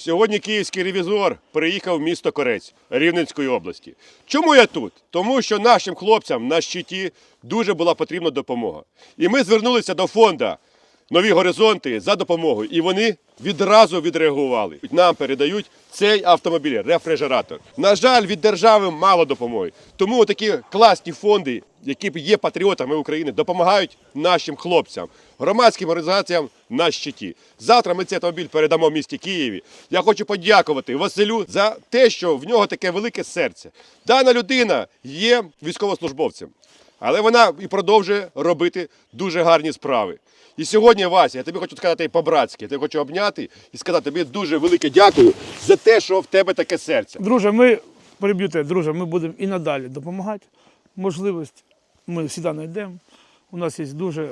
Сьогодні київський ревізор приїхав в місто Корець Рівненської області. Чому я тут? Тому що нашим хлопцям на щиті дуже була потрібна допомога. І ми звернулися до фонду Нові горизонти за допомогою. І вони відразу відреагували. Нам передають цей автомобіль, рефрижератор. На жаль, від держави мало допомоги. Тому такі класні фонди, які є патріотами України, допомагають нашим хлопцям, громадським організаціям на щиті. Завтра ми цей автомобіль передамо в місті Києві. Я хочу подякувати Василю за те, що в нього таке велике серце. Дана людина є військовослужбовцем. Але вона і продовжує робити дуже гарні справи. І сьогодні, Вася, я тобі хочу сказати по-братськи, я тебе хочу обняти і сказати тобі дуже велике дякую за те, що в тебе таке серце. Друже, ми переб'ю тебе, друже, ми будемо і надалі допомагати. Можливість ми завжди знайдемо. У нас є дуже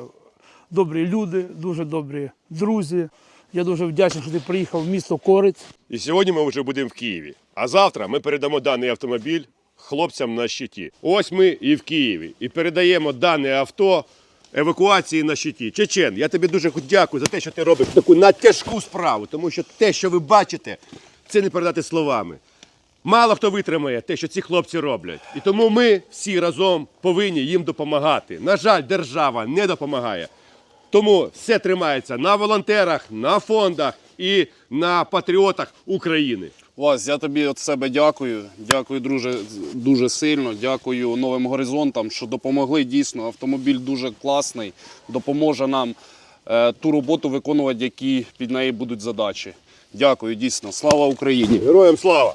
добрі люди, дуже добрі друзі. Я дуже вдячний, що ти приїхав в місто Корець. І сьогодні ми вже будемо в Києві. А завтра ми передамо даний автомобіль хлопцям на щиті. Ось ми і в Києві. І передаємо дане авто евакуації на щиті. Чечен, я тобі дуже дякую за те, що ти робиш таку надтяжку справу, тому що те, що ви бачите, це не передати словами. Мало хто витримає те, що ці хлопці роблять. І тому ми всі разом повинні їм допомагати. На жаль, держава не допомагає. Тому все тримається на волонтерах, на фондах і на патріотах України. Вась, я тобі від себе дякую. Дякую, друже, дуже сильно. Дякую новим горизонтам, що допомогли дійсно. Автомобіль дуже класний, допоможе нам е, ту роботу виконувати, які під неї будуть задачі. Дякую, дійсно. Слава Україні! Героям слава!